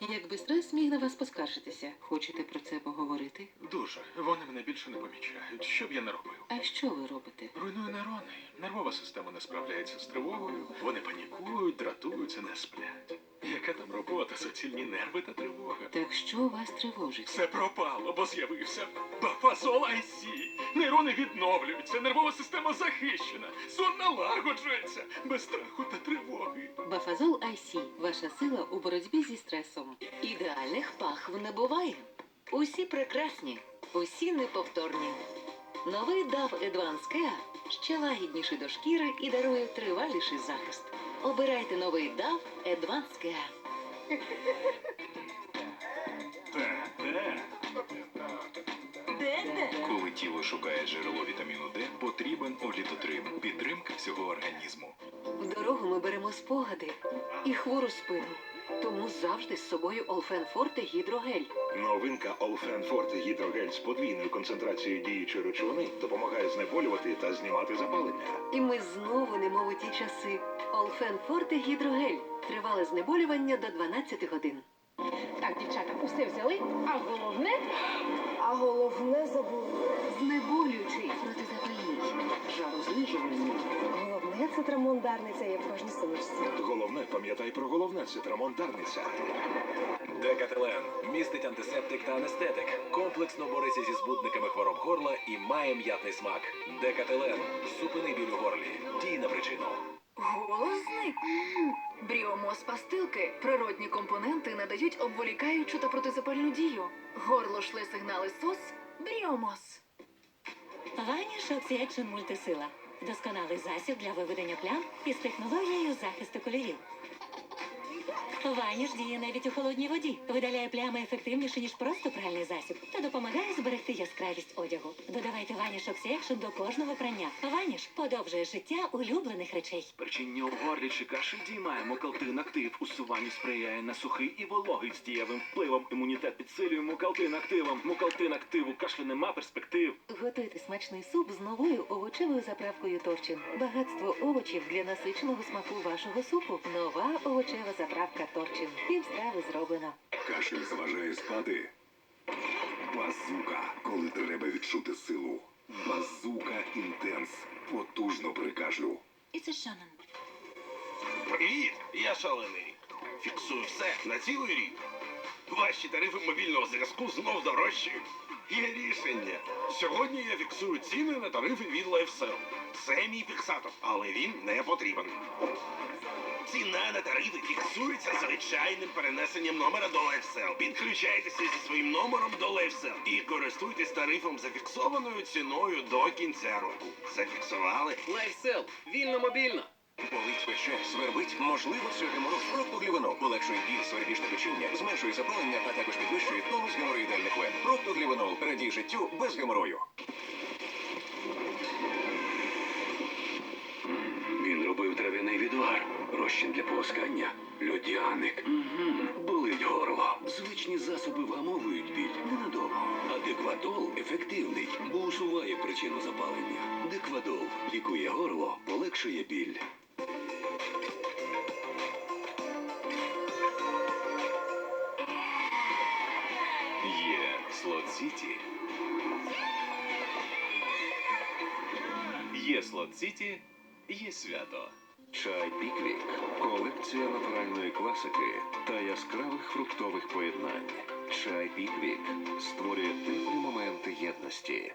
Якби стрес міг на вас поскаржитися, хочете про це поговорити? Дуже. Вони мене більше не помічають. Що б я не робив? А що ви робите? Руйную нейрони. Нервова система не справляється з тривогою. Вони панікують, дратуються, не сплять. Яка там робота, суцільні нерви та тривога? Так що вас тривожить? Все пропало, бо з'явився бафазол IC. Нейрони відновлюються, нервова система захищена, сон налагоджується без страху та тривоги. Бафазол IC – ваша сила у боротьбі зі стресом. Ідеальних пахв не буває. Усі прекрасні, усі неповторні. Новий DAV Advanced Care ще лагідніший до шкіри і дарує триваліший захист. Обирайте новий DAV Advanced Care. Коли тіло шукає джерело вітаміну Д, потрібен олітотрим. Підтримка всього організму. В дорогу ми беремо спогади і хвору спину. Тому завжди з собою Олфен Форте гідрогель. Новинка Олфен Форте Гідрогель з подвійною концентрацією діючої речовини допомагає знеболювати та знімати запалення. І ми знову немов у ті часи. Олфен Форте гідрогель. Тривале знеболювання до 12 годин. Так, дівчата, усе взяли, а головне, а головне забули. Знеболюючий, протизапальний, жарознижувальний. Головне це трамондарниця є в кожній сумочці. Головне, пам'ятай про головне цитрамон Дарниця. Декателен містить антисептик та анестетик. Комплексно бореться зі збудниками хвороб горла і має м'ятний смак. Декателен зупини біль у горлі. Дій на причину. Голос пастилки. Природні компоненти надають обволікаючу та протизапальну дію. Горло шле сигнали СОС. бріомос. Ваніш Oxy мультисила. Досконалий засіб для виведення плям із технологією захисту кольорів. Ваніш діє навіть у холодній воді, видаляє плями ефективніше, ніж просто пральний засіб, та допомагає зберегти яскравість одягу. Додавайте Ваніш Oxy до кожного прання. Ваніш подовжує життя улюблених речей. Причинні у горлі чи каші діймає мукалтин актив. Усуванню сприяє на сухий і вологий з дієвим впливом. Імунітет підсилює мукалтин активом. Мукалтин активу кашлю нема перспектив. Готуйте смачний суп з новою овочевою заправкою Торчин. Багатство овочів для насиченого смаку вашого супу. Нова овочева заправка Торчин. Пів страви зроблено. Кашель заважає спати. Базука, коли треба відчути силу. Базука інтенс. Потужно при кашлю. І це Шанон. Привіт, я шалений. Фіксую все на цілий рік. Ваші тарифи мобільного зв'язку знов дорожчають. Є рішення. Сьогодні я фіксую ціни на тарифи від LifeSell. Це мій фіксатор, але він не потрібен. Ціна на тарифи фіксується звичайним перенесенням номера до LifeSell. Підключайтеся зі своїм номером до LifeSell і користуйтесь тарифом зафіксованою ціною до кінця року. Зафіксували? Лайфсел. Вільно мобільно. Болить пече, свербить, можливо, це геморроз. Проктоглівенол полегшує біль, свербіжне печіння, зменшує запалення, а також підвищує тонус геморроїдальних вен. Проктоглівенол радій життю без геморою. Розчин для полоскання, льодяник. Угу. Болить горло. Звичні засоби вгамовують біль ненадовго. А деквадол ефективний, бо усуває причину запалення. Деквадол лікує горло, полегшує біль. Є Слот Сіті. Є Слот Сіті, є свято. Чай Піквік колекція натуральної класики та яскравих фруктових поєднань. Чай Піквік створює теплі моменти єдності.